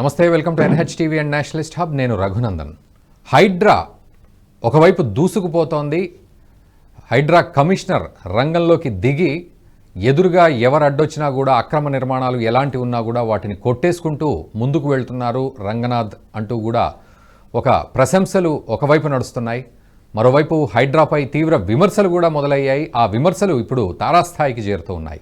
నమస్తే welcome to NH TV and nationalist hub. నేను రఘునందన్. హైడ్రా ఒకవైపు దూసుకుపోతోంది. హైడ్రా కమిషనర్ రంగంలోకి దిగి ఎదురుగా ఎవరు అడ్డొచ్చినా కూడా అక్రమ నిర్మాణాలు ఎలాంటి ఉన్నా కూడా వాటిని కొట్టేసుకుంటూ ముందుకు వెళ్తున్నారు రంగనాథ్ అంటూ కూడా ఒక ప్రశంసలు ఒకవైపు నడుస్తున్నాయి. మరోవైపు హైడ్రాపై తీవ్ర విమర్శలు కూడా మొదలయ్యాయి. ఆ విమర్శలు ఇప్పుడు తారాస్థాయికి చేరుతూ ఉన్నాయి.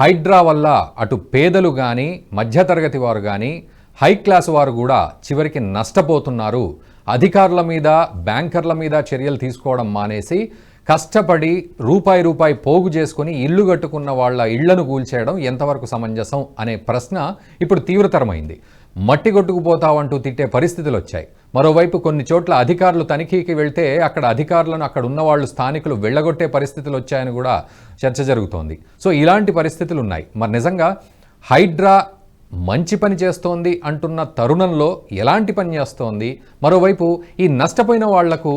హైడ్రా వల్ల అటు పేదలు కానీ మధ్యతరగతి వారు కానీ హై క్లాస్ వారు కూడా చివరికి నష్టపోతున్నారు. అధికారుల మీద బ్యాంకర్ల మీద చర్యలు తీసుకోవడం మానేసి కష్టపడి రూపాయి రూపాయి పోగు చేసుకుని ఇల్లు కట్టుకున్న వాళ్ళ ఇళ్ళను కూల్చేయడం ఎంతవరకు సమంజసం అనే ప్రశ్న ఇప్పుడు తీవ్రతరమైంది. మట్టి కొట్టుకుపోతావంటూ తిట్టే పరిస్థితులు వచ్చాయి. మరోవైపు కొన్ని చోట్ల అధికారులు తనిఖీకి వెళ్తే అక్కడ అధికారులను అక్కడ ఉన్న వాళ్ళు స్థానికులు వెళ్ళగొట్టే పరిస్థితులు వచ్చాయని కూడా చర్చ జరుగుతోంది. సో ఇలాంటి పరిస్థితులు ఉన్నాయి. మరి నిజంగా హైడ్రా మంచి పని చేస్తోంది అంటున్న తరుణంలో ఎలాంటి పని చేస్తోంది? మరోవైపు ఈ నష్టపోయిన వాళ్ళకు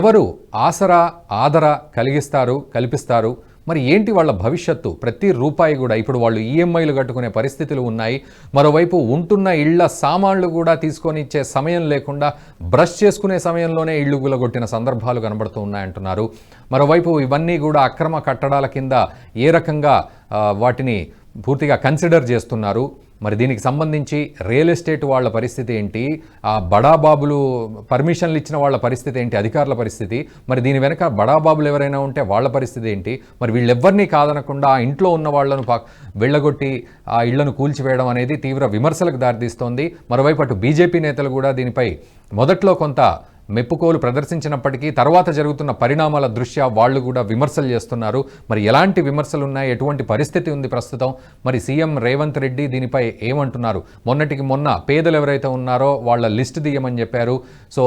ఎవరు ఆసరా ఆదర కలిగిస్తారు కల్పిస్తారు? మరి ఏంటి వాళ్ళ భవిష్యత్తు? ప్రతి రూపాయి కూడా ఇప్పుడు వాళ్ళు ఈఎంఐలు కట్టుకునే పరిస్థితులు ఉన్నాయి. మరోవైపు ఉంటున్న ఇళ్ళ సామాన్లు కూడా తీసుకొని ఇచ్చే సమయం లేకుండా బ్రష్ చేసుకునే సమయంలోనే ఇళ్ళు గులగొట్టిన సందర్భాలు కనబడుతూ ఉన్నాయంటున్నారు. మరోవైపు ఇవన్నీ కూడా అక్రమ కట్టడాల కింద ఏ రకంగా వాటిని పూర్తిగా కన్సిడర్ చేస్తున్నారు? మరి దీనికి సంబంధించి రియల్ ఎస్టేట్ వాళ్ళ పరిస్థితి ఏంటి? ఆ బడాబాబులు పర్మిషన్లు ఇచ్చిన వాళ్ళ పరిస్థితి ఏంటి? అధికారుల పరిస్థితి. మరి దీని వెనక బడాబాబులు ఎవరైనా ఉంటే వాళ్ళ పరిస్థితి ఏంటి? మరి వీళ్ళెవ్వరినీ కాదనకుండా ఆ ఇంట్లో ఉన్న వాళ్ళను వెళ్ళగొట్టి ఆ ఇళ్ళను కూల్చివేయడం అనేది తీవ్ర విమర్శలకు దారితీస్తోంది. మరోవైపు అటు బీజేపీ నేతలు కూడా దీనిపై మొదట్లో కొంత మెప్పుకోలు ప్రదర్శించినప్పటికీ తర్వాత జరుగుతున్న పరిణామాల దృష్ట్యా వాళ్ళు కూడా విమర్శలు చేస్తున్నారు. మరి ఎలాంటి విమర్శలు ఉన్నాయి ఎటువంటి పరిస్థితి ఉంది ప్రస్తుతం? మరి సీఎం రేవంత్ రెడ్డి దీనిపై ఏమంటున్నారు? మొన్నటికి మొన్న పేదలు ఎవరైతే ఉన్నారో వాళ్ళ లిస్ట్ తీయమని చెప్పారు. సో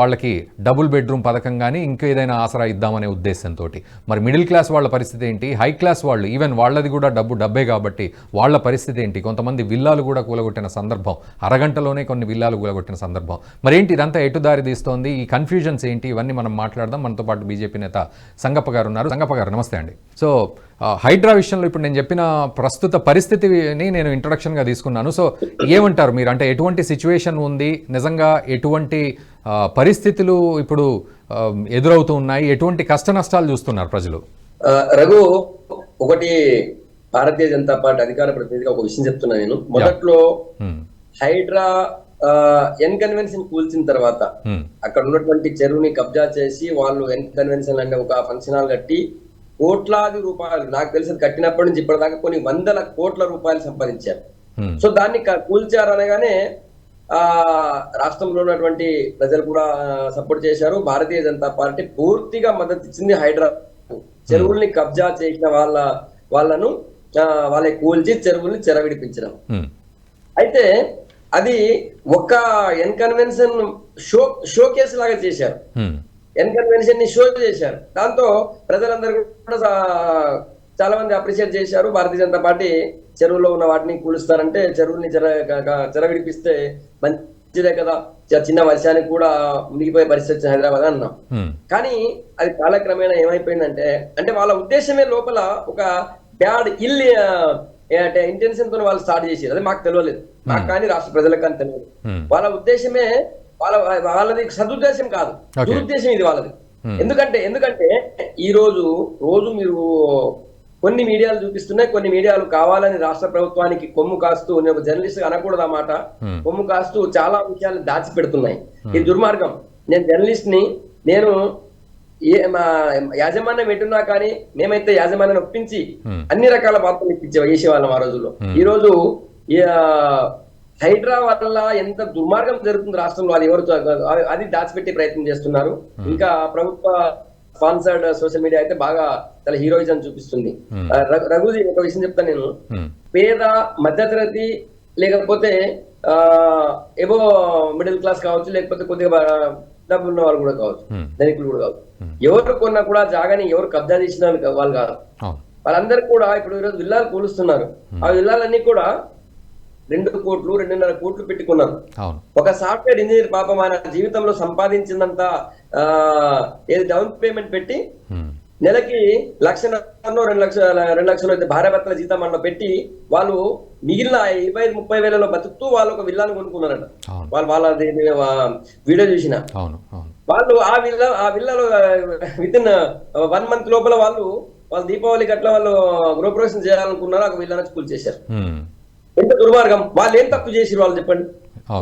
వాళ్ళకి డబుల్ బెడ్రూమ్ పథకం కానీ ఇంకేదైనా ఆసరా ఇద్దామనే ఉద్దేశంతో మరి మిడిల్ క్లాస్ వాళ్ళ పరిస్థితి ఏంటి? హై క్లాస్ వాళ్ళు ఈవెన్ వాళ్ళది కూడా డబ్బు డబ్బే కాబట్టి వాళ్ళ పరిస్థితి ఏంటి? కొంతమంది విల్లాలు కూడా కూలగొట్టిన సందర్భం అరగంటలోనే కొన్ని విల్లాలు కూలగొట్టిన సందర్భం. మరేంటి ఇదంతా ఎటు దారి ఈ కన్ఫ్యూజన్స్ ఏంటి? ఇవన్నీ మనం మాట్లాడదాం. మనతో పాటు బీజేపీ నేత సంగప్ప గారు ఉన్నారు. సంగప్ప గారు నమస్తే అండి. సో హైడ్రా విషయంలో ఇప్పుడు నేను చెప్పిన ప్రస్తుత పరిస్థితిని నేను ఇంట్రొడక్షన్గా తీసుకున్నాను. సో ఏమంటారు మీరు? అంటే ఎటువంటి సిచ్యువేషన్ ఉంది? నిజంగా ఎటువంటి పరిస్థితులు ఇప్పుడు ఎదురవుతూ ఉన్నాయి? ఎటువంటి కష్ట నష్టాలు చూస్తున్నారు ప్రజలు? రఘు ఒకటి భారతీయ జనతా పార్టీ అధికార ప్రతినిధిగా ఒక విషయం చెప్తున్నా నేను. మొదట్లో హైడ్రా ఎన్ కన్వెన్షన్ కూల్చిన తర్వాత అక్కడ ఉన్నటువంటి చెరువుని కబ్జా చేసి వాళ్ళు ఎన్ కన్వెన్షన్ అంటే ఒక ఫంక్షన్ హాల్ కట్టి కోట్లాది రూపాయలు నాకు తెలిసి కట్టినప్పటి నుంచి ఇప్పటిదాకా కొన్ని వందల కోట్ల రూపాయలు సంపాదించారు. సో దాన్ని క- కూల్చారు అనగానే ఆ రాష్ట్రంలో ఉన్నటువంటి ప్రజలు కూడా సపోర్ట్ చేశారు. భారతీయ జనతా పార్టీ పూర్తిగా మద్దతు ఇచ్చింది హైడ్రా చెరువుల్ని కబ్జా చేసిన వాళ్ళ వాళ్ళను ఆ, వాళ్ళ కూల్చి చెరువుల్ని చెరవిడిపించడం. అయితే అది ఒక N convention show show case లాగా చేశారు. హ్మ్, ఎన్ కన్వెన్షన్ని షో చేశారు. దాంతో ప్రజలందరూ కూడా చాలా మంది అప్రిషియేట్ చేశారు. భారతీయ జనతా పార్టీ చెరువులో ఉన్న వాటిని కూలుస్తారంటే చెరువుల్ని చెర చెరవిడిపిస్తే మంచిదే కదా. చిన్న వర్షానికి కూడా మునిగిపోయే పరిస్థితి వచ్చింది హైదరాబాద్ అన్నాం. కానీ అది కాలక్రమేణా ఏమైపోయిందంటే అంటే వాళ్ళ ఉద్దేశమే లోపల ఒక బ్యాడ్ ఇల్ అంటే ఇంటెన్షన్తో వాళ్ళు స్టార్ట్ చేసారు అది మాకు తెలియలేదు. నాకు కానీ రాష్ట్ర ప్రజలకు కానీ తెలియదు వాళ్ళ ఉద్దేశమే వాళ్ళ వాళ్ళది సదుద్దేశం కాదు. దురుద్దేశం ఇది వాళ్ళది. ఎందుకంటే ఎందుకంటే ఈ రోజు రోజు మీరు కొన్ని మీడియాలు చూపిస్తున్నాయి కొన్ని మీడియాలు కావాలని రాష్ట్ర ప్రభుత్వానికి కొమ్ము కాస్తూ నేను ఒక జర్నలిస్ట్ అనకూడదు ఆ మాట Hmm. కొమ్ము కాస్తూ చాలా విషయాలు దాచిపెడుతున్నాయి ఈ దుర్మార్గం నేను జర్నలిస్ట్ని నేను ఏ మా యాజమాన్యం ఎటున్నా కానీ మేమైతే యాజమాన్యాన్ని ఒప్పించి. అన్ని రకాల వార్తలు ఇప్పించే చేసేవాళ్ళం ఆ రోజుల్లో. ఈ రోజు హైడ్రా వల్ల ఎంత దుర్మార్గం జరుగుతుంది రాష్ట్రంలో అది ఎవరు అది దాచిపెట్టే ప్రయత్నం చేస్తున్నారు. ఇంకా ప్రభుత్వ స్పాన్సర్డ్ సోషల్ మీడియా అయితే బాగా చాలా హీరోయిజం చూపిస్తుంది. రఘుజీ ఒక విషయం చెప్తాను నేను. పేద మధ్యతరగతి లేకపోతే ఆ ఏవో మిడిల్ క్లాస్ కావచ్చు లేకపోతే కొద్దిగా డబ్బు ఉన్న వాళ్ళు కూడా కావచ్చు ధనికులు కూడా కావచ్చు. ఎవరు కొన్నా కూడా జాగాని ఎవరు కబ్జా చేసిన వాళ్ళు కాదు. వాళ్ళందరూ కూడా ఇప్పుడు ఈరోజు విల్లాలు కూలుస్తున్నారు. ఆ విల్లాలన్నీ కూడా రెండు కోట్లు రెండున్నర కోట్లు పెట్టుకున్నారు. ఒక సాఫ్ట్వేర్ ఇంజనీర్ పాపం ఆయన జీవితంలో సంపాదించిందంతా ఆ ఏది డౌన్ పేమెంట్ పెట్టి నెలకి లక్ష రెండు లక్షల రెండు లక్షలు అయితే భార్య భర్తల జీతం అన్న పెట్టి వాళ్ళు మిగిలిన ఇరవై ఐదు ముప్పై వేలలో బతుకుతూ వాళ్ళు ఒక విల్లాను కొనుక్కున్నారట. వాళ్ళు వాళ్ళ వీడియో చూసిన. వాళ్ళు ఆ విల్ల ఆ విల్లలో విత్ ఇన్ వన్ మంత్ లోపల వాళ్ళు వాళ్ళు దీపావళి గట్ల వాళ్ళు గృహప్రవేశం చేయాలనుకున్నారు ఒక విల్లాను కూల్ చేశారు. ఎంత దుర్మార్గం? వాళ్ళు ఏం తప్పు చేసిరు వాళ్ళు చెప్పండి.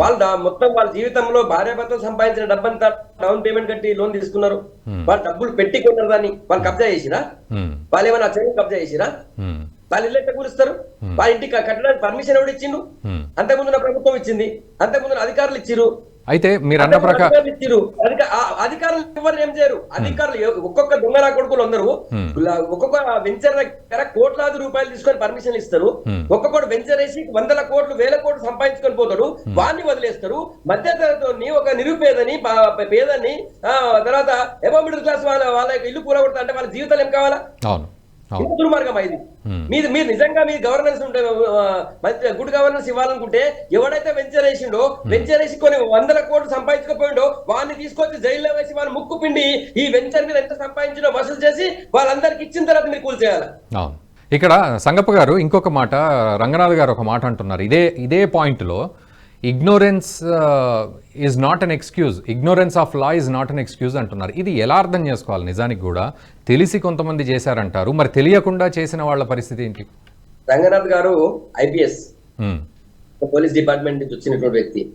వాళ్ళు మొత్తం వాళ్ళ జీవితంలో భార్య భర్తలు సంపాదించిన డబ్బంతా డౌన్ పేమెంట్ కట్టి లోన్ తీసుకున్నారు. వాళ్ళు డబ్బులు పెట్టి కొన్నారు దాన్ని. వాళ్ళు కబ్జా చేసిరా? ఉమ్, వాళ్ళు ఏమైనా చెరువు కబ్జా చేసిరా? ఉమ్, వాళ్ళు ఇల్లు ఎట్లా కూలుస్తారు? వాళ్ళ ఇంటికి కట్టడానికి పర్మిషన్ ఎవడు ఇచ్చిండు. అంతకుముందు ప్రభుత్వం ఇచ్చింది. అంతకుముందు అధికారులు ఇచ్చిరు అయితే మీరు అన్న ప్రకారం అధికారులు ఎవరు ఏం చేయరు? అధికారులు ఒక్కొక్క దొంగ కొడుకులు అందరూ ఒక్కొక్క వెంచర్ దగ్గర కోట్లాది రూపాయలు తీసుకొని పర్మిషన్ ఇస్తారు. ఒక్కొక్కడు వెంచర్ వేసి వందల కోట్లు వేల కోట్లు సంపాదించుకొని పోతాడు. వాడిని వదిలేస్తారు. మధ్య తరగతి ఒక నిరుపేదని పేదని తర్వాత ఎబో మిడిల్ క్లాస్ వాళ్ళ వాళ్ళ ఇల్లు కూరగొడతా అంటే వాళ్ళ జీవితాలు ఏం కావాలా? దుర్మార్గం Hmm. మీరు మీరు నిజంగా మీ గవర్నెన్స్ ఉంటే మంచి గుడ్ గవర్నెన్స్ ఇవ్వాలనుకుంటే ఎవడైతే వెంచర్ వేసిండో వెంచర్ వేసి కొన్ని వందల కోట్లు సంపాదించుకోపోయిండో వాడిని తీసుకొచ్చి జైల్లో వేసి వాళ్ళ ముక్కు పిండి ఈ వెంచర్ మీద ఎంత సంపాదించినో వసూలు చేసి వాళ్ళందరికి ఇచ్చిన తర్వాత మీరు కూల్ చేయాలి? ఇక్కడ సంగప్ప గారు ఇంకొక మాట రంగనాథ్ గారు ఒక మాట అంటున్నారు. ఇదే ఇదే పాయింట్లో ignorance is not an excuse ignorance of law is not an excuse అంటున్నారు. ఇది ఎలా అర్థం చేసుకోవాలి? నిజానికి కూడా తెలిసి కొంతమంది చేశారంటారు. మరి తెలియకుండా చేసిన వాళ్ళ పరిస్థితి ఏంటి? రంగనాథ్ గారు ఐపీఎస్ పోలీస్ డిపార్ట్మెంట్ నుంచి వచ్చినటువంటి వ్యక్తి.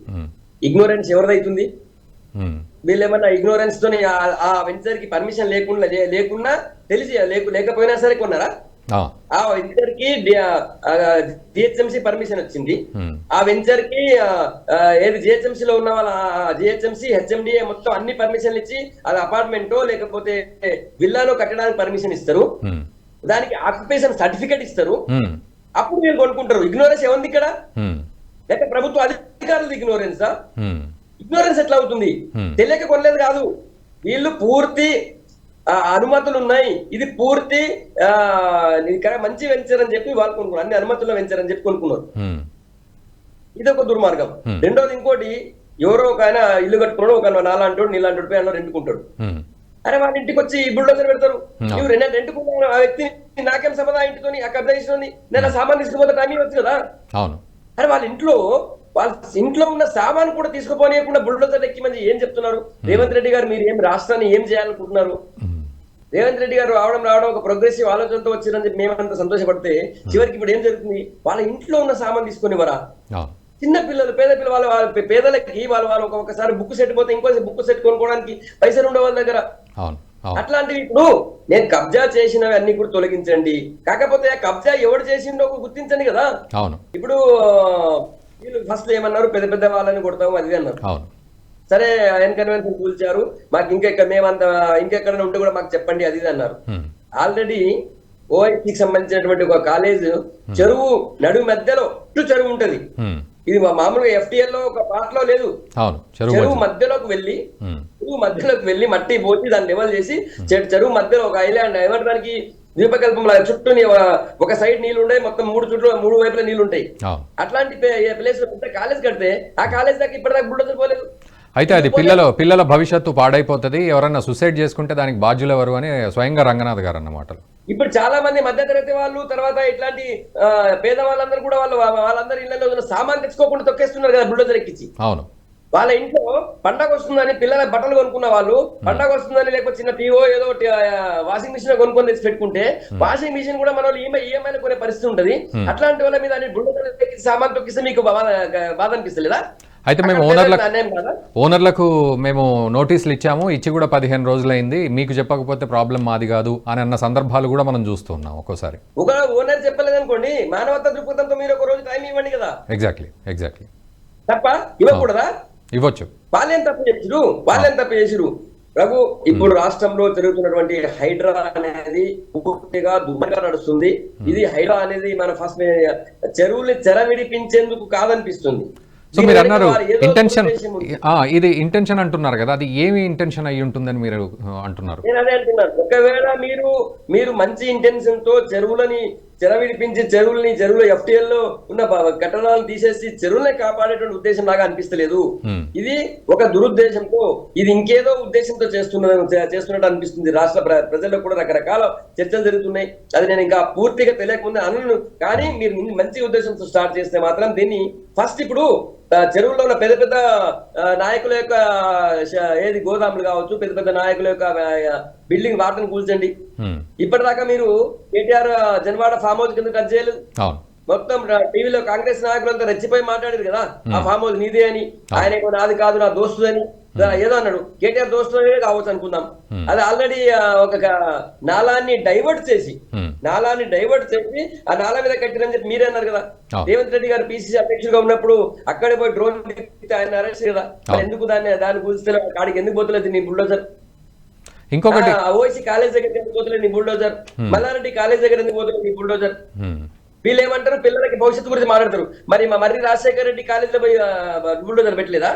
ఇగ్నోరెన్స్ ఎవరిదైతుంది వీళ్ళు ఏమన్నా ఇగ్నోరెన్స్ తోని ఆ- వెంచర్కి పర్మిషన్ లేకుండా లే- లేకున్నా తెలిసి లేకు- లేకపోయినా సరే కొన్నారా? ఆ, వెంచర్కి జిహెచ్ఎంసీ పర్మిషన్ వచ్చింది. ఆ వెంచర్కి ఏది జిహెచ్ఎంసీ లో ఉన్న వాళ్ళ జిహెచ్ఎంసీ హెచ్ఎండిఏ మొత్తం అన్ని పర్మిషన్లు ఇచ్చి అది అపార్ట్మెంటో లేకపోతే విల్లాలో కట్టడానికి పర్మిషన్ ఇస్తారు. దానికి ఆక్యుపేషన్ సర్టిఫికేట్ ఇస్తారు. అప్పుడు మీరు కొనుక్కుంటారు. ఇగ్నోరెన్స్ ఏముంది ఇక్కడ? లేక ప్రభుత్వ అధికారులు ఇగ్నోరెన్సా? ఇగ్నోరెన్స్ ఎట్లా అవుతుంది. తెలియక కొనలేదు కాదు. వీళ్ళు పూర్తి అనుమతులు ఉన్నాయి. ఇది పూర్తి మంచి వెంచర్ అని చెప్పి వాళ్ళు కొనుక్కున్నారు. అన్ని అనుమతుల్లో వెంచర్ అని చెప్పి కొనుక్కున్నారు. ఇది ఒక దుర్మార్గం. రెండోది ఇంకోటి ఎవరో ఒక ఆయన ఇల్లు కట్టుకున్నాడు ఒక నాలంటోడు నీలాంటి పోయి అన్న రెండుకుంటాడు. అరే వాళ్ళ ఇంటికి వచ్చి బుల్డోజర్ పెడతారు. నువ్వు రెండు రెండుకున్నావు ఆ వ్యక్తిని నాకేం సంబంధం ఇంటితో ఆ కబ్జా చేసిన నేను సామాన్ తీసుకుపోతే టైం ఇవ్వచ్చు కదా? అరే వాళ్ళ ఇంట్లో వాళ్ళ ఇంట్లో ఉన్న సామాన్ కూడా తీసుకుపోనీయకుండా బుల్డోజర్ ఎక్కి మంచి ఏం చెప్తున్నారు? రేవంత్ రెడ్డి గారు మీరు ఏం రాష్ట్రాన్ని ఏం చేయాలనుకుంటున్నారు? రేవంత్ రెడ్డి గారు రావడం రావడం ఒక ప్రోగ్రెసివ్ ఆలోచనతో వచ్చిరని చెప్పి మేమంతా సంతోషపడితే చివరికి ఇప్పుడు ఏం జరుగుతుంది? వాళ్ళ ఇంట్లో ఉన్న సామాన్ తీసుకునివరా అవును చిన్న పిల్లలు పేద పిల్లలు వాళ్ళ పేదలకి వాళ్ళు వాళ్ళు ఒక- ఒకసారి బుక్ సెట్ పోతే ఇంకో బుక్ సెట్ కొనుక్కోవడానికి పైసలు ఉండే వాళ్ళ దగ్గర. అట్లాంటివి ఇప్పుడు నేను కబ్జా చేసినవి అన్ని కూడా తొలగించండి. కాకపోతే ఆ కబ్జా ఎవడు చేసిండో గుర్తించండి కదా. ఇప్పుడు వీళ్ళు ఫస్ట్ ఏమన్నారు? పెద్ద పెద్ద వాళ్ళని కొడతాము అది అన్నారు. సరే ఆయన కన్వెన్షన్ కూల్చారు మాకు ఇంకెక్కడ మేమంత ఇంకెక్కడ ఉంటే కూడా మాకు చెప్పండి అది అన్నారు. ఆల్రెడీ ఓఐసికి సంబంధించినటువంటి ఒక కాలేజ్ చెరువు నడుము మధ్యలో చుట్టూ చెరువు ఉంటది. ఇది మా మామూలుగా FTL లో ఒక పార్ట్లో లేదు. చెరువు చెరువు మధ్య. మధ్యలోకి వెళ్ళి చెరువు మధ్యలోకి వెళ్ళి మట్టి పోసి దాన్ని లెవెల్ చేసి చెరువు మధ్యలో ఒక ఐలాండ్ ఏమంటానికి ద్వీపకల్పంలో చుట్టూ ఒక సైడ్ నీళ్ళు ఉంటాయి మొత్తం మూడు చుట్టూ మూడు వైపుల నీళ్ళు ఉంటాయి అట్లాంటి ప్లేస్లో పెద్ద కాలేజ్ కడితే ఆ కాలేజ్ దాకా ఇప్పటిదాకా బుల్డోజర్ పోలేదు. అయితే అది పిల్లల పిల్లల భవిష్యత్తు పాడైపోతుంది. ఎవరన్నా సూసైడ్ చేసుకుంటే దానికి బాధ్యులు ఎవరు అని స్వయంగా రంగనాథ్ గారు అన్న మాటలు. ఇప్పుడు చాలా మంది మధ్యతరగతి వాళ్ళు తర్వాత ఇట్లాంటి పేద వాళ్ళందరూ కూడా వాళ్ళు వాళ్ళందరూ ఇళ్ళలో సామాన్ తెచ్చుకోకుండా తొక్కేస్తున్నారు కదా బుల్డోజర్ ఎక్కించి అవును. వాళ్ళ ఇంట్లో పండగ వస్తుందని పిల్లల బట్టలు కొనుక్కున్న వాళ్ళు పండగ వస్తుందని లేకపోతే చిన్న టీవో ఏదో వాషింగ్ మిషన్ కొనుక్కొని తెచ్చి పెట్టుకుంటే వాషింగ్ మిషన్ కూడా మన వాళ్ళు ఈఎంఐ ఈఎంఐ కొనే పరిస్థితి ఉంటది. అట్లాంటి వాళ్ళ మీద సామాన్ తొక్కిస్తే మీకు బాధ అనిపిస్తలేదా? అయితే మేము ఓనర్లకు? ఓనర్లకు మేము నోటీసులు ఇచ్చాము ఇచ్చి కూడా పదిహేను రోజులైంది మీకు చెప్పకపోతే ప్రాబ్లం మాది కాదు అని అన్న సందర్భాలు కూడా మనం చూస్తున్నాం ఒక్కోసారి. ఒక ఓనర్ చెప్పలేదు అనుకోండి మానవతా దృక్పథంతో మీరు ఒక రోజు టైం ఇవ్వండి కదా. ఎగ్జాక్ట్లీ ఎగ్జాక్ట్లీ తప్ప ఇవ్వకూడదా? ఇవ్వచ్చు. వాళ్ళేం తప్పు చేసిరు వాళ్ళేం తప్పు చేసిరు రఘు ఇప్పుడు రాష్ట్రంలో జరుగుతున్నటువంటి హైడ్రా అనేది పూర్తిగా దుమ్మగా నడుస్తుంది. ఇది హైడ్రా అనేది మన ఫస్ట్ చెరువుల్ని చెర విడిపించేందుకు కాదనిపిస్తుంది. సో మీరు అన్నారు ఇంటెన్షన్. ఇది ఇంటెన్షన్ అంటున్నారు కదా అది ఏమి ఇంటెన్షన్ అయి ఉంటుందని మీరు అంటున్నారు? నేను అదే అంటున్నాను. ఒకవేళ మీరు మీరు మంచి ఇంటెన్షన్తో చెరువులని చెర విడిపించి చెరువుల్ని చెరువులో FTL లో ఉన్న కట్టడాలను తీసేసి చెరువుల్ని కాపాడేటువంటి ఉద్దేశం లాగా అనిపిస్తలేదు. ఇది ఒక దురుద్దేశంతో ఇది ఇంకేదో ఉద్దేశంతో చేస్తున్న చేస్తున్నట్టు అనిపిస్తుంది. రాష్ట్ర ప్ర- ప్రజల్లో కూడా రకరకాల చర్చలు జరుగుతున్నాయి. అది నేను ఇంకా పూర్తిగా తెలియకముందే అనను. కానీ మీరు మంచి ఉద్దేశంతో స్టార్ట్ చేస్తే మాత్రం దీన్ని ఫస్ట్ ఇప్పుడు చెరువుల్లో ఉన్న పెద్ద పెద్ద నాయకుల యొక్క ఏది గోదాములు కావచ్చు పెద్ద పెద్ద నాయకుల యొక్క బిల్డింగ్ వాటిని కూల్చండి. ఇప్పటిదాకా మీరు కేటీఆర్ జన్వాడ ఫామ్ హౌస్ కింద టచ్ చేయలేదు. మొత్తం టీవీలో కాంగ్రెస్ నాయకులంతా రెచ్చిపోయి మాట్లాడారు కదా. ఆ ఫామ్ హౌస్ నీదే అని ఆయన నాది కాదు నా దోస్తు అని. ఏదో అన్నాడు. కేటీఆర్ దోస్తు కావచ్చు అనుకుందాం. అది ఆల్రెడీ ఒక నాలాన్ని డైవర్ట్ చేసి నాలాన్ని డైవర్ట్ చేసి ఆ నాలా మీద కట్టిరని చెప్పి మీరే అన్నారు కదా. రేవంత్ రెడ్డి గారు పిసిసి అధ్యక్షుడిగా ఉన్నప్పుడు అక్కడే పోయి డ్రోన్ ఆయన అరెస్ట్ కదా. ఎందుకు దాన్ని దాన్ని కూల్స్తే కాడికి ఎందుకు పోతలేదు నీ బుల్డోజర్? ఇంకొకటి. ఓసీ కాలేజ్ దగ్గర ఎందుకు పోతలేదు నీ బుల్డోజర్? మల్లారెడ్డి కాలేజ్ దగ్గర ఎందుకు పోతలేదు నీ బుల్డోజర్? వీళ్ళు ఏమంటారు పిల్లలకి భవిష్యత్తు గురించి మాట్లాడతారు. మరి మా మర్రి రాజశేఖర రెడ్డి కాలేజీలో పోయి బుల్డోజర్ పెట్టలేదా?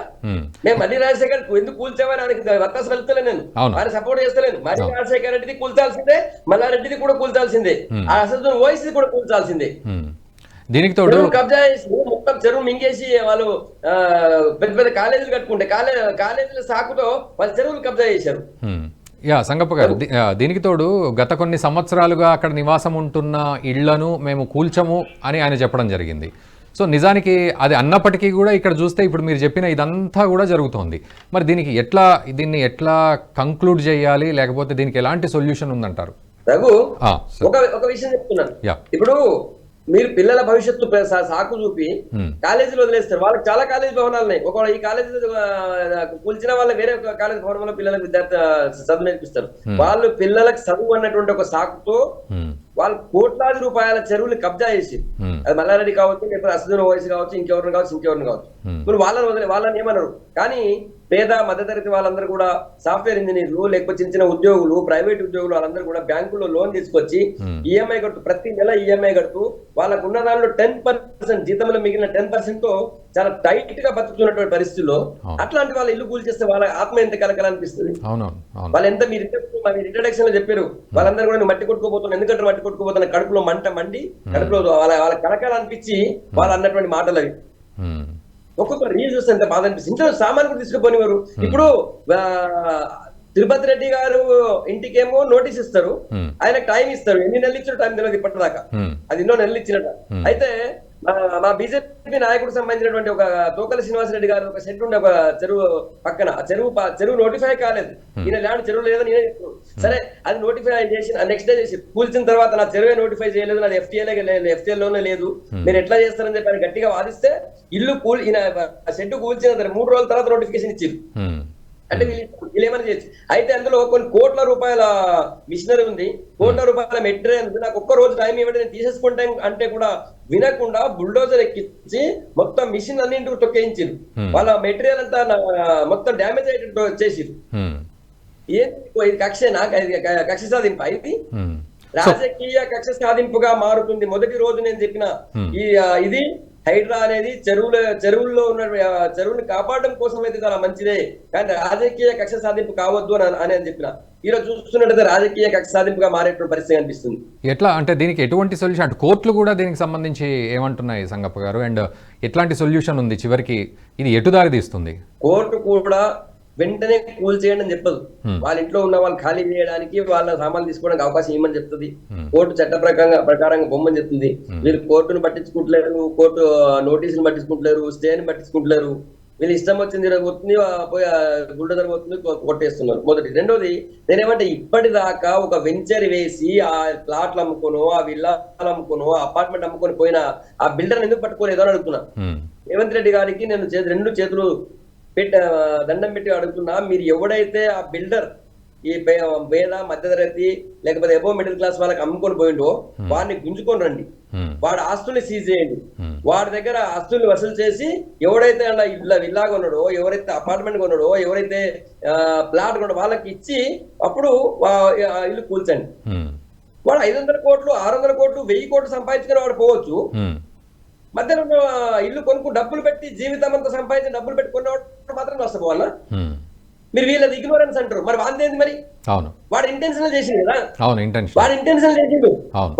నేను మర్రి రాజశేఖర్ ఎందుకు కూల్చామని ఆయనకి వత్తాసు వెళ్తలే నేను. ఆయన సపోర్ట్ చేస్తలేను మర్రి రాజశేఖర రెడ్డిది కూల్చాల్సిందే మల్లారెడ్డిది కూడా కూల్చాల్సిందే. ఆ అసలు వాయిస్ కూడా కూల్చాల్సిందే. దీనికి తోడు కబ్జా చేసి మొత్తం చెరువు మింగేసి వాళ్ళు పెద్ద పెద్ద కాలేజీలు కట్టుకుంటే కాలేజ్ కాలేజీల సాకుతో వాళ్ళు చెరువులు కబ్జా చేశారు. యా సంగప్ప గారు దీనికి తోడు గత కొన్ని సంవత్సరాలుగా అక్కడ నివాసం ఉంటున్న ఇళ్ళను మేము కూల్చము అని ఆయన చెప్పడం జరిగింది. సో నిజానికి అది అన్నప్పటికీ కూడా ఇక్కడ చూస్తే ఇప్పుడు మీరు చెప్పిన ఇదంతా కూడా జరుగుతోంది. మరి దీనికి ఎట్లా దీన్ని ఎట్లా కంక్లూడ్ చేయాలి? లేకపోతే దీనికి ఎలాంటి సొల్యూషన్ ఉందంటారు? రఘు. ఒక ఒక విషయం చెప్తున్నాను. యా. ఇప్పుడు మీరు పిల్లల భవిష్యత్తు సాకు చూపి. కాలేజీలు వదిలేస్తారు వాళ్ళకి చాలా కాలేజీ భవనాలు ఉన్నాయి ఒకవేళ ఈ కాలేజీ కూల్చిన వాళ్ళ వేరే కాలేజీ భవనంలో పిల్లలకు విద్యార్థి చదువు నేర్పిస్తారు వాళ్ళు పిల్లలకు చదువు అన్నటువంటి ఒక సాకుతో. వాళ్ళు కోట్లాది రూపాయల చెరువులు కబ్జా చేసి. అది మల్లారెడ్డి కావచ్చు లేకపోతే అసదున వయసు కావచ్చు ఇంకెవరిని కావచ్చు ఇంకెవరిని కావచ్చు. ఇప్పుడు వాళ్ళని వదిలే వాళ్ళని ఏమన్నారు కానీ పేద మధ్యతరగతి వాళ్ళందరూ కూడా సాఫ్ట్వేర్ ఇంజనీర్లు లేకపోతే చిన్న చిన్న ఉద్యోగులు ప్రైవేట్ ఉద్యోగులు వాళ్ళందరూ కూడా బ్యాంకులో లోన్ తీసుకొచ్చి. ఈఎంఐ కడుతూ ప్రతి నెల ఈఎంఐ కడుతూ వాళ్ళకు ఉన్న దానిలో టెన్ పర్సెంట్ జీతంలో మిగిలిన టెన్ పర్సెంట్తో చాలా టైట్గా బతుకుతున్నటువంటి పరిస్థితుల్లో. అట్లాంటి వాళ్ళ ఇల్లు కూల్చేస్తే వాళ్ళ ఆత్మ ఎంత కలకలనిపిస్తుంది? వాళ్ళు ఎంత మీరు ఇంట్రడక్షన్లో చెప్పారు. వాళ్ళందరూ కూడా మట్టి కొట్టుకోబోతున్నా ఎందుకంటే మట్టి కొట్టుకోబోతున్నా కడుపులో మంట మండి కడుపులో వాళ్ళ వాళ్ళ కలకాలు అనిపించి వాళ్ళు అన్నటువంటి మాటలు అవి. ఒక్కొక్క రీల్ చూస్తే ఎంత బాధ అనిపిస్తుంది. ఇంట్లో సామాన్ కూడా తీసుకుపోనివారు ఇప్పుడు ఆ, తిరుపతి రెడ్డి గారు ఇంటికేమో నోటీస్ ఇస్తారు. హ్మ్. ఆయన టైం ఇస్తారు. ఎన్ని నెలలు ఇచ్చారు టైం తెలియదు ఇప్పటిదాకా. హ్మ్. అది ఎన్నో నెలలు ఇచ్చినట్ట. Hmm. అయితే మా- బీజేపీ నాయకుడు సంబంధించినటువంటి ఒక తోకల శ్రీనివాసరెడ్డి గారు ఒక షెడ్ ఉండే ఒక చెరువు పక్కన. చెరువు చెరువు నోటిఫై కాలేదు. ఈయన ల్యాండ్ చెరువు లేదని నేనే. సరే అది నోటిఫై చేసి నెక్స్ట్ డే చేసి కూల్చిన తర్వాత నా చెరువే నోటిఫై చేయలేదు నాది ఎఫ్టీఏలే లేదు FTL లోనే లేదు. మీరు ఎట్లా చేస్తారని చెప్పి ఆయన గట్టిగా వాదిస్తే ఇల్లు కూల్ ఈయన షెడ్ కూల్చిన మూడు రోజుల తర్వాత నోటిఫికేషన్ ఇచ్చింది హ్మ్. అంటే వీళ్ళు ఏమైనా చేయొచ్చు అయితే అందులో కొన్ని కోట్ల రూపాయల మిషనరీ ఉంది కోట్ల రూపాయల మెటీరియల్ ఉంది నాకు ఒక్క రోజు టైం ఇవ్వండి నేను తీసేసుకుంటాను అంటే కూడా వినకుండా బుల్డోజర్ ఎక్కించి మొత్తం మిషన్ అన్నింటికి తొక్కేయించారు Hmm. వాళ్ళ మెటీరియల్ అంతా మొత్తం డ్యామేజ్ అయ్యేటట్టు చేసిరు హ్మ్. ఏంటి ఇది కక్షేనా ఇది క- కక్ష సాధింప ఇది హ్మ్. రాజకీయ కక్ష సాధింపుగా మారుతుంది మొదటి రోజు నేను చెప్పిన Hmm. ఈ ఇది హైడ్రా అనేది చెరువుల చెరువుల్లో ఉన్న చెరువుని కాపాడడం కోసం అయితే చాలా మంచిదే. కానీ రాజకీయ కక్ష సాధింపు కావద్దు అని అని అని చెప్పిన. ఈ రోజు చూస్తున్నట్టయితే రాజకీయ కక్ష సాధింపుగా మారేటువంటి పరిస్థితి అనిపిస్తుంది ఎట్లా? అంటే దీనికి ఎటువంటి సొల్యూషన్ అంటే కోర్టులు కూడా దీనికి సంబంధించి ఏమంటున్నాయి సంగప్ప గారు? అండ్ ఎట్లాంటి సొల్యూషన్ ఉంది చివరికి? ఇది ఎటు దారి తీస్తుంది? కోర్టు కూడా వెంటనే కూల్ చేయండి అని చెప్పదు. వాళ్ళ ఇంట్లో ఉన్న వాళ్ళు ఖాళీ చేయడానికి వాళ్ళ సామాన్లు తీసుకోవడానికి అవకాశం ఇవ్వమని చెప్తుంది. కోర్టు చట్ట ప్రకారంగా ప్రకారంగా బొమ్మని చెప్తుంది. వీళ్ళు కోర్టును పట్టించుకుంటలేరు కోర్టు నోటీసులు పట్టించుకుంటలేరు స్టేని పట్టించుకుంటలేరు. వీళ్ళు ఇష్టం వచ్చింది పోతుంది గుడ్డదర పోతుంది కొట్టేస్తున్నారు. మొదటి. రెండోది నేనేమంటే ఇప్పటిదాకా ఒక వెంచర్ వేసి ఆ ప్లాట్లు అమ్ముకోను ఆ విల్లాలు అమ్ముకోను ఆ అపార్ట్మెంట్ అమ్ముకొని పోయిన ఆ బిల్డర్ ఎందుకు పట్టుకోలేదో అని అడుగుతున్నా. రేవంత్ రెడ్డి గారికి నేను రెండు చేతులు పెట్టి దండం పెట్టి అడుగుతున్నా మీరు ఎవడైతే ఆ బిల్డర్ ఈ పేద మధ్యతరగతి లేకపోతే ఎబో మిడిల్ క్లాస్ వాళ్ళకి అమ్ముకొని పోయిండో వాడిని గుంజుకొని రండి. వాడి ఆస్తుల్ని సీజ్ చేయండి. వాడి దగ్గర ఆస్తుల్ని వసూలు చేసి ఎవడైతే అలా ఇల్లా విల్లా కొన్నాడో ఎవరైతే అపార్ట్మెంట్ కొన్నాడో ఎవరైతే ప్లాట్ కొన్నాడో వాళ్ళకి ఇచ్చి అప్పుడు ఇల్లు కూల్చండి. వాడు ఐదు వందల కోట్లు ఆరు వందల కోట్లు వెయ్యి కోట్లు సంపాదించుకుని వాడు పోవచ్చు. మధ్యలో ఇల్లు కొనుక్కు డబ్బులు పెట్టి జీవితం అంతా సంపాదించి డబ్బులు పెట్టి కొన్నవాడు మాత్రం నష్టపోవాలా. మీరు వీళ్ళది ఇగ్నోరెన్స్ అంటారు. మరి వాందేంది మరి? అవును. వాడు ఇంటెన్షనల్ చేసింది కదా. అవును ఇంటెన్షన్ వాడు ఇంటెన్షనల్ చేసిండు.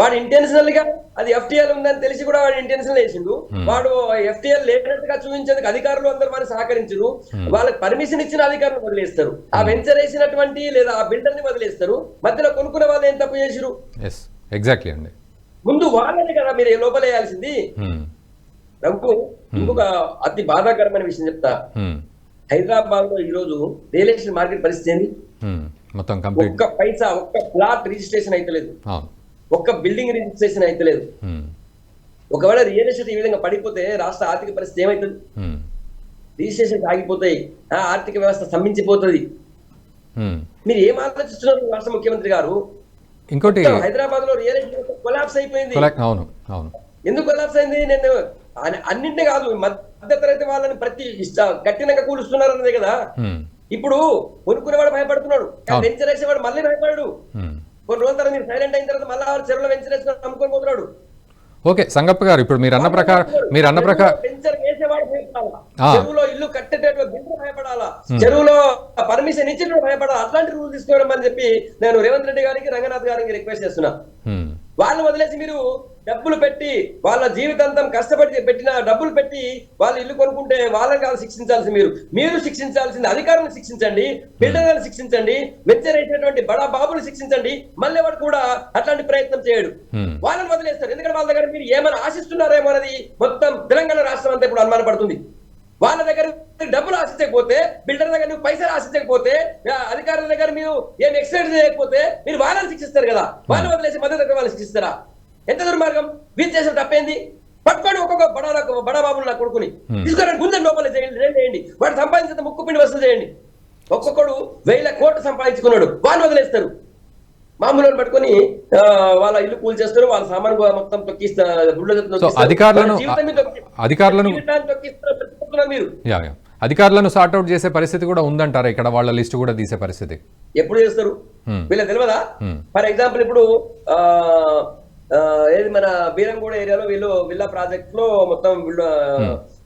వాడు ఇంటెన్షనల్గా అది ఎఫ్టీఎల్ ఉందని తెలిసి కూడా వాడు ఇంటెన్షనల్ చేసిండు. వాడు ఎఫ్టీఎల్ లేనట్టుగా చూపించేందుకు అధికారులు అందరూ వారు సహకరించరు. వాళ్ళకి పర్మిషన్ ఇచ్చిన అధికారులు వదిలేస్తారు. ఆ వెంచర్ వేసినటువంటి లేదా ఆ బిల్డర్ని వదిలేస్తారు. మధ్యలో కొనుక్కునే వాళ్ళు ఏం తప్పు చేసిరు? ఎగ్జాక్ట్లీ అండి. ముందు వాళ్ళని కదా మీరు లోపల వేయాల్సింది రఘు ఇంకొక అతి బాధాకరమైన విషయం చెప్తా. హైదరాబాద్లో ఈ రోజు రియల్ ఎస్టేట్ మార్కెట్ పరిస్థితి ఏంది. మొత్తం ఒక్క పైసా ఒక్క ప్లాట్ రిజిస్ట్రేషన్ అయితే లేదు. అవును. ఒక్క బిల్డింగ్ రిజిస్ట్రేషన్ అయితే లేదు. హ్మ్. ఒకవేళ రియల్ ఎస్టేట్ ఈ విధంగా పడిపోతే రాష్ట్ర ఆర్థిక పరిస్థితి ఏమవుతుంది హ్మ్. రిజిస్ట్రేషన్ ఆగిపోతాయి. ఆ ఆర్థిక వ్యవస్థ స్తంభించిపోతుంది. మీరు ఏం ఆలోచిస్తున్నారు రాష్ట్ర ముఖ్యమంత్రి గారు? ఇంకోటి హైదరాబాద్లో రియల్ ఎస్టేట్ కొలాప్స్ అయిపోయింది. అవును అవును. ఎందుకు కొలాప్స్ అయింది? నేను అన్నింటినీ కాదు మధ్య తరగతి వాళ్ళని ప్రతి కఠినంగా కూలుస్తున్నారు అన్నదే కదా. ఇప్పుడు కొనుక్కునేవాడు భయపడుతున్నాడు. వెంచర్ వేసేవాడు మళ్ళీ భయపడాడు. కొన్ని రోజుల తర్వాత మీరు సైలెంట్ అయిన తర్వాత మళ్ళీ చెరువులో వెంచర్ వేసుకొని అమ్ముకొని పోతున్నాడు. ఓకే సంగప్ప గారు ఇప్పుడు మీరు అన్న ప్రకారం మీరు అన్న ప్రకారం చెరువులో ఇల్లు కట్టేటటువంటి బిల్డర్ భయపడాలా చెరువులో పర్మిషన్ ఇచ్చినప్పుడు భయపడాలా? అట్లాంటి రూల్ తీసుకోవడం చెప్పి నేను రేవంత్ రెడ్డి గారికి రంగనాథ్ గారికి రిక్వెస్ట్ చేస్తున్నా. వాళ్ళు వదిలేసి మీరు డబ్బులు పెట్టి వాళ్ళ జీవితాంతం కష్టపడి పెట్టిన డబ్బులు పెట్టి వాళ్ళు ఇల్లు కొనుక్కుంటే వాళ్ళని కాదు శిక్షించాల్సి మీరు. మీరు శిక్షించాల్సింది అధికారులను శిక్షించండి బిల్డర్లను శిక్షించండి వెంచర్ వేసినటువంటి బడా బాబులు శిక్షించండి మళ్ళీ వాడు కూడా అట్లాంటి ప్రయత్నం చేయడు. వాళ్ళని వదిలేస్తారు. ఎందుకంటే వాళ్ళ దగ్గర మీరు ఏమైనా ఆశిస్తున్నారేమో అనేది మొత్తం తెలంగాణ రాష్ట్రం అంతా ఇప్పుడు అనుమానపడుతుంది. వాళ్ళ దగ్గర డబ్బులు ఆశించకపోతే బిల్డర్ దగ్గర నువ్వు పైసలు ఆశించకపోతే అధికారుల దగ్గర మీరు ఏం ఎక్స్పెక్ట్ చేయకపోతే మీరు వాళ్ళని శిక్షిస్తారు కదా. వాళ్ళని వదిలేసి మధ్య దగ్గర వాళ్ళని శిక్షిస్తారా? ఎంత దుర్మార్గం. వీళ్ళు చేసిన తప్పేంది? పట్టుకొని ఒక్కొక్క బడా బడా బాబులు నా కొడుకుని తీసుకురండి ముందే లోపల చేయండి చేయండి. వాడు సంపాదించిన ముక్కు పిండి వసూలు చేయండి. ఒక్కొక్కడు వేల కోట్లు సంపాదించుకున్నాడు. వాళ్ళని వదిలేస్తారు. మామూలు పట్టుకొని వాళ్ళ ఇల్లు కూల్ చేస్తారు వాళ్ళ సామాన్ మొత్తం తొక్కిస్తారు. అధికారులను మీరు అధికారులను సార్ట్అవుట్ చేసే పరిస్థితి కూడా ఉందంటారా ఇక్కడ వాళ్ళ లిస్ట్ కూడా తీసే పరిస్థితి ఎప్పుడు చేస్తారు. వీళ్ళకి తెలియదా. ఫర్ ఎగ్జాంపుల్ ఇప్పుడు ఏది మన బీరంగూడ ఏరియాలో వీళ్ళు విల్లా ప్రాజెక్ట్లో మొత్తం వీళ్ళు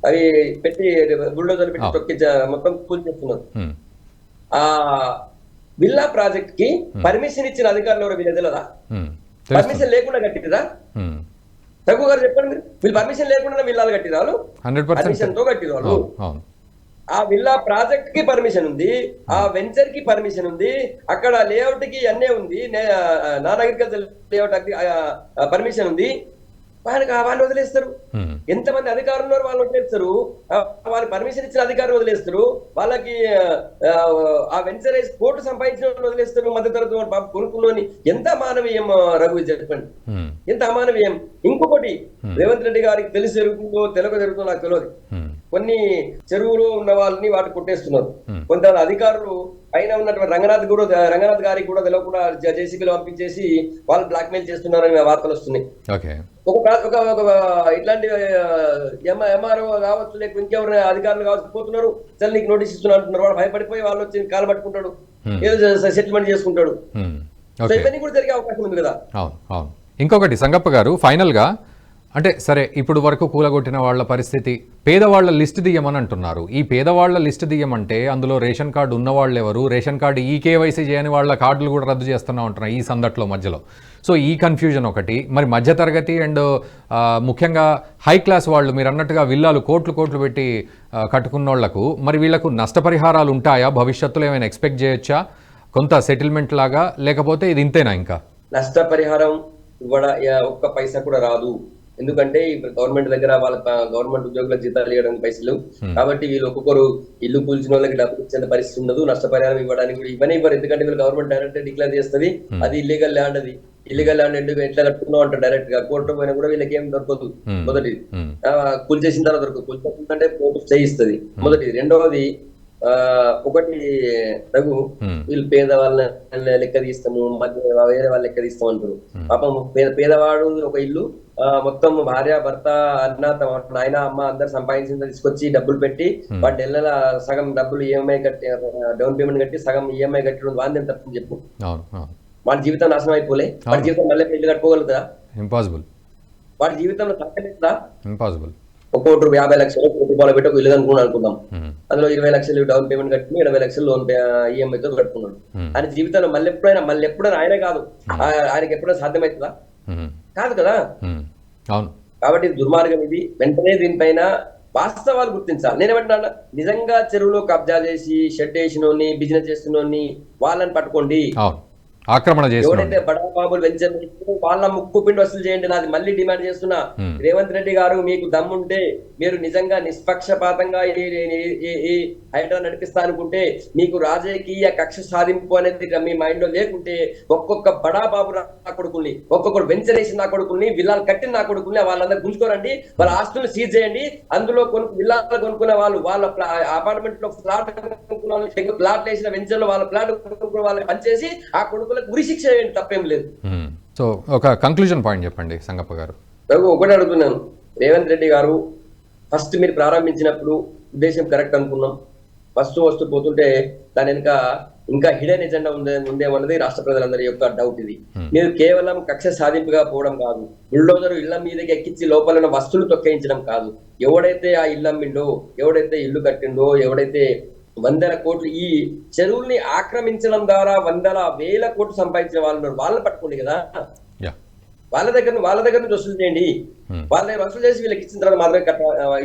అవి పెట్టి బుల్డోజర్ పెట్టి. తొక్కి మొత్తం కూల్ చేస్తున్నారు. ఆ ఆ విల్లా ప్రాజెక్ట్కి పర్మిషన్ ఇచ్చిన అధికారులు ఎవరో వీళ్ళకి తెలియదా పర్మిషన్ లేకుండా హ్మ్. రఘు గారు చెప్పండి మీరు. వీళ్ళు పర్మిషన్ లేకుండా విల్లాలు కట్టిరా వాళ్ళు? Hundred percent. పర్మిషన్తో కట్టిరు వాళ్ళు? ఆ విల్లా ప్రాజెక్ట్కి పర్మిషన్ ఉంది ఆ వెంచర్కి పర్మిషన్ ఉంది అక్కడ లేఅవుట్కి అన్నీ ఉంది నాన్ అగ్రికల్చర్ లేఅవుట్ పర్మిషన్ ఉంది. వాళ్ళకి వాళ్ళు వదిలేస్తారు. ఎంతమంది అధికారులు ఉన్నారు వాళ్ళు వదిలేస్తారు. ఆ, వాళ్ళు పర్మిషన్ ఇచ్చిన అధికారులు వదిలేస్తారు. వాళ్ళకి ఆ, ఆ వెంచర్ వేసి కోర్టు సంపాదించిన వాళ్ళు వదిలేస్తారు మధ్య తరగతి వాడు పాపం కొనుక్కుని ఎంత మానవీయం రఘు చెప్పండి. ఎంత అమానవీయం. ఇంకొకటి రేవంత్ రెడ్డి గారికి తెలిసి జరుగుతుందో తెలియక జరుగుతుందో నాకు తెలియదు. కొన్ని చెరువులు ఉన్న వాళ్ళని వాటి కొట్టేస్తున్నారు. కొంత అధికారులు పైన ఉన్నటువంటి రంగనాథ్ కూడా రంగనాథ్ గారికి కూడా తెలియకుండా జేసీబీలో పంపించేసి వాళ్ళు బ్లాక్ మెయిల్ చేస్తున్నారని వార్తలు వస్తున్నాయి. ఒక ఇట్లాంటి ఎంఆర్ఓ కావచ్చు లేకపోతే ఇంకెవరు అధికారులు కావచ్చు పోతున్నారు. చల్ నీకు నోటీస్ ఇస్తున్నారు అంటున్నారు. వాడు భయపడిపోయి వాళ్ళు వచ్చి కాలు పట్టుకుంటాడు. ఏదో సెటిల్మెంట్ చేసుకుంటాడు. ఇవన్నీ కూడా జరిగే అవకాశం ఉంది కదా. ఇంకొకటి సంగప్ప గారు ఫైనల్గా అంటే సరే ఇప్పుడు వరకు కూలగొట్టిన వాళ్ళ పరిస్థితి పేదవాళ్ళ లిస్ట్ దియ్యమని అంటున్నారు ఈ పేదవాళ్ళ లిస్ట్ దియ్యమంటే అందులో రేషన్ కార్డు ఉన్న వాళ్ళు ఎవరు రేషన్ కార్డు ఈ కేవైసీ చేయని వాళ్ళ కార్డులు కూడా రద్దు చేస్తున్నా ఉంటున్నారు ఈ సందట్లో మధ్యలో. సో ఈ కన్ఫ్యూజన్ ఒకటి. మరి మధ్యతరగతి అండ్ ముఖ్యంగా హై క్లాస్ వాళ్ళు మీరు అన్నట్టుగా విల్లాలు కోట్లు కోట్లు పెట్టి కట్టుకున్నోళ్ళకు కట్టుకున్న మరి వీళ్ళకు నష్టపరిహారాలు ఉంటాయా? భవిష్యత్తులో ఏమైనా ఎక్స్పెక్ట్ చేయొచ్చా? కొంత సెటిల్మెంట్ లాగా? లేకపోతే ఇది ఇంతేనా ఇంకా? నష్టపరిహారం ఒక్క పైసా కూడా రాదు. ఎందుకంటే ఇప్పుడు గవర్నమెంట్ దగ్గర వాళ్ళ గవర్నమెంట్ ఉద్యోగులకు జీతాలు ఇవ్వడానికి పైసలు. కాబట్టి వీళ్ళు ఒక్కొక్కరు ఇల్లు కూల్చిన వాళ్ళకి డబ్బులు ఇచ్చే పరిస్థితి ఉండదు నష్టపరిహారం ఇవ్వడానికి కూడా ఇవ్వనే ఇవ్వరు. ఎందుకంటే వీళ్ళు గవర్నమెంట్ డైరెక్ట్ డిక్లేర్ చేస్తుంది అది ఇల్లీగల్ ల్యాండ్ అది. ఇల్లీగల్ ల్యాండ్ ఎందుకు ఎట్లా కట్టుకున్నావు అంటే డైరెక్ట్గా. కోర్టు పోయినా కూడా వీళ్ళకి ఏం దొరకదు Hmm. మొదటిది. ఆ, కూల్ చేసిన తర్వాత దొరకదు. కూల్ చేసిందంటే కోర్టు చేయిస్తుంది మొదటిది. రెండవది ఒకటి రఘు. వీళ్ళు పేదవాళ్ళని లెక్క తీస్తాము మధ్య వేరే వాళ్ళు లెక్క తీస్తాం అంటారు. పాపం పేద పేదవాడు ఒక ఇల్లు మొత్తం భార్య భర్త అన్న నాయన అమ్మ అందరు సంపాదించిన తీసుకొచ్చి డబ్బులు పెట్టి వాటి నెలల సగం డబ్బులు ఈఎంఐ కట్టి డౌన్ పేమెంట్ కట్టి సగం ఈఎంఐ కట్టి వాంది ఎంత తప్పని చెప్పు. వాడి జీవితం నాశనం అయిపోలే. వాడి జీవితం మళ్ళీ ఇల్లు కట్టుకోగలుగుతా ఇంపాసిబుల్ వాడి జీవితంలో తగ్గలేదా ఇంపాసిబుల్ ఒక కోటి రూపాయలు యాభై లక్షలు కోటి రూపాయలు పెట్టి ఒక ఇల్లు అనుకున్నాం అనుకుందాం. అందులో ఇరవై లక్షలు డౌన్ పేమెంట్ కట్టుకుని ఇరవై లక్షలు లోన్ ఈఎంఐ తో కట్టుకున్నాడు. Hmm. ఆయన జీవితంలో మళ్ళీ ఎప్పుడైనా మళ్ళీ ఎప్పుడైనా ఆయనే కాదు. ఆ- ఆయనకి ఎప్పుడైనా సాధ్యమవుతుందా ఉమ్, కాదు కదా. అవును. కాబట్టి దుర్మార్గం ఇది. వెంటనే దీనిపైన వాస్తవాలు గుర్తించాలి. నేనేమంటున్నా నిజంగా చెరువులో కబ్జా చేసి షెడ్ వేసినోని బిజినెస్ చేస్తున్నోని వాళ్ళని పట్టుకోండి. ఆక్రమణ ఎవడైతే బడా బాబులు వెంచర్ వాళ్ళ ముక్కు పిండి వసూలు చేయండి నాది మళ్ళీ డిమాండ్ చేస్తున్నా. రేవంత్ రెడ్డి గారు మీకు దమ్ముంటే మీరు నిజంగా నిష్పక్షపాతంగా ఈ హైడ్రా నడిపిస్తా అనుకుంటే మీకు రాజకీయ కక్ష సాధింపు అనేది మీ మైండ్లో లేకుంటే ఒక్కొక్క బడా బాబు నా కొడుకుల్ని ఒక్కొక్కరు వెంచర్ వేసి నా కొడుకుల్ని విల్లాలు కట్టిన నా కొడుకుల్ని వాళ్ళందరూ గుంజుకోరండి. వాళ్ళ ఆస్తులు సీజ్ చేయండి. అందులో కొను విల్లాలు కొనుక్కునే వాళ్ళు వాళ్ళ అపార్ట్మెంట్లో ఫ్లాట్ కొనుక్కున్న వాళ్ళు ప్లాట్ వేసిన వెంచర్లో వాళ్ళ ప్లాట్ కొనుక్కున్న వాళ్ళకి పనిచేసి ఆ కొడుకులకు ఉరి శిక్ష వేయండి తప్పేం లేదు. సో ఒక కంక్లూజన్ పాయింట్ చెప్పండి సంగప్ప గారు. ఒకటే అడుగుతున్నాను. రేవంత్ రెడ్డి గారు ఫస్ట్ మీరు ప్రారంభించినప్పుడు ఉద్దేశం కరెక్ట్ అనుకున్నాం. వస్తూ వస్తూ పోతుంటే దాని వెనుక ఇంకా హిడెన్ ఎజెండా ఉందే ఉందేమన్నది రాష్ట్ర ప్రజలందరి యొక్క డౌట్ ఇది. మీరు కేవలం కక్ష సాధింపుగా పోవడం కాదు బుల్డోజర్ ఇళ్ళ మీదకి ఎక్కించి లోపల వస్తువులు తొక్కేయించడం కాదు. ఎవడైతే ఆ ఇల్లు అమ్మిండో ఎవడైతే ఇల్లు కట్టిండో ఎవడైతే వందల కోట్లు. ఈ చెరువుల్ని ఆక్రమించడం ద్వారా వందల వేల కోట్లు సంపాదించిన వాళ్ళు ఉన్నారు. వాళ్ళని పట్టుకోండి కదా. యా. వాళ్ళ దగ్గర వాళ్ళ దగ్గర నుంచి వసూలు చేయండి. వాళ్ళ దగ్గర వసూలు చేసి వీళ్ళకి ఇచ్చిన తర్వాత మాత్రమే కట్ట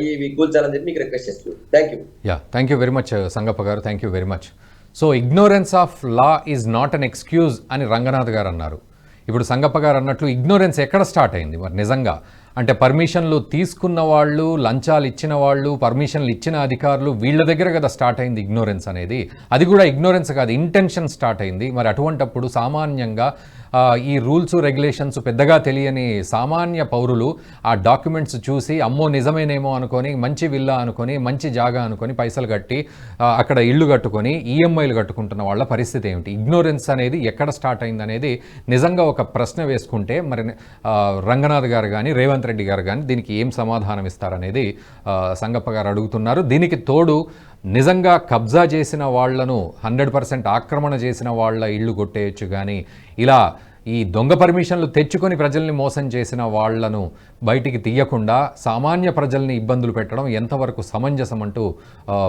ఇవి కూల్చాలని చెప్పి మీకు రిక్వెస్ట్ చేస్తున్నాను thank you yeah. Thank you very much Sangappa garu. Thank you very much so ignorance of law is not an excuse అని రంగనాథ్ గారు అన్నారు. ఇప్పుడు సంగప్ప గారు అన్నట్లు ఇగ్నోరెన్స్ ఎక్కడ స్టార్ట్ అయింది? మరి నిజంగా అంటే పర్మిషన్లు తీసుకున్న వాళ్ళు లంచాలు ఇచ్చిన వాళ్ళు పర్మిషన్లు ఇచ్చిన అధికారులు వీళ్ళ దగ్గర కదా స్టార్ట్ అయింది ఇగ్నోరెన్స్ అనేది. అది కూడా ఇగ్నోరెన్స్ కాదు ఇంటెన్షన్ స్టార్ట్ అయింది. మరి అటువంటప్పుడు సామాన్యంగా ఈ రూల్స్ రెగ్యులేషన్స్ పెద్దగా తెలియని సామాన్య పౌరులు ఆ డాక్యుమెంట్స్ చూసి అమ్మో నిజమేనేమో అనుకొని మంచి విల్లా అనుకొని మంచి జాగా అనుకొని పైసలు కట్టి అక్కడ ఇల్లు కట్టుకొని ఈఎంఐలు కట్టుకుంటున్న వాళ్ళ పరిస్థితి ఏమిటి? ఇగ్నోరెన్స్ అనేది ఎక్కడ స్టార్ట్ అయింది అనేది నిజంగా ఒక ప్రశ్న వేసుకుంటే మరి రంగనాథ్ గారు కానీ రేవంత్ రెడ్డి గారు కానీ దీనికి ఏం సమాధానం ఇస్తారనేది సంగప్ప గారు అడుగుతున్నారు. దీనికి తోడు నిజంగా కబ్జా చేసిన వాళ్ళను హండ్రెడ్ పర్సెంట్ ఆక్రమణ చేసిన వాళ్ళ ఇళ్ళు కొట్టేయచ్చు కానీ ఇలా ఈ దొంగ పర్మిషన్లు తెచ్చుకొని ప్రజల్ని మోసం చేసిన వాళ్ళను బయటికి తీయకుండా సామాన్య ప్రజల్ని ఇబ్బందులు పెట్టడం ఎంతవరకు సమంజసం అంటూ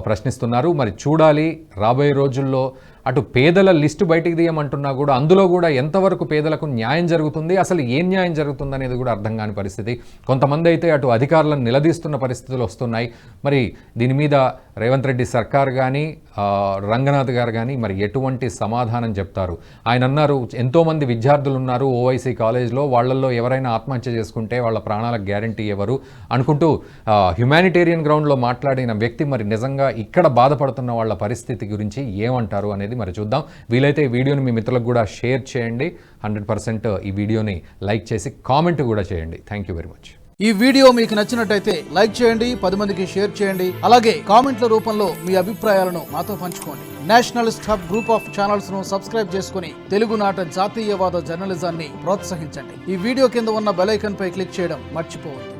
ప్రశ్నిస్తున్నారు. మరి చూడాలి రాబోయే రోజుల్లో అటు పేదల లిస్టు బయటికి తీయమంటున్నా కూడా అందులో కూడా ఎంతవరకు పేదలకు న్యాయం జరుగుతుంది అసలు ఏం న్యాయం జరుగుతుంది అనేది కూడా అర్థం కాని పరిస్థితి. కొంతమంది అయితే అటు అధికారులను నిలదీస్తున్న పరిస్థితులు వస్తున్నాయి. మరి దీని మీద రేవంత్ రెడ్డి సర్కార్ కానీ రంగనాథ్ గారు కానీ మరి ఎటువంటి సమాధానం చెప్తారు? ఆయన అన్నారు ఎంతోమంది విద్యార్థులు ఉన్నారు ఓవైసీ కాలేజ్లో వాళ్ళల్లో ఎవరైనా ఆత్మహత్య చేసుకుంటే వాళ్ళ ప్రాణాలకు గ్యారంటీ ఎవరు? అనుకుంటూ హ్యుమానిటేరియన్ గ్రౌండ్లో మాట్లాడిన వ్యక్తి మరి నిజంగా ఇక్కడ బాధపడుతున్న వాళ్ళ పరిస్థితి గురించి ఏమంటారు అనేది మరి చూద్దాం. వీలైతే ఈ వీడియోని మీ మిత్రులకు కూడా షేర్ చేయండి. హండ్రెడ్ పర్సెంట్ ఈ వీడియోని లైక్ చేసి కామెంట్ కూడా చేయండి. Thank you very much. ఈ వీడియో మీకు నచ్చినట్టయితే లైక్ చేయండి పది మందికి షేర్ చేయండి. అలాగే కామెంట్ల రూపంలో మీ అభిప్రాయాలను మాతో పంచుకోండి. నేషనలిస్ట్ హబ్ గ్రూప్ ఆఫ్ ఛానల్స్ను సబ్స్క్రైబ్ చేసుకుని తెలుగునాట జాతీయవాద జర్నలిజాన్ని ప్రోత్సహించండి. ఈ వీడియో కింద ఉన్న బెలైకన్ పై క్లిక్ చేయడం మర్చిపోవద్దు.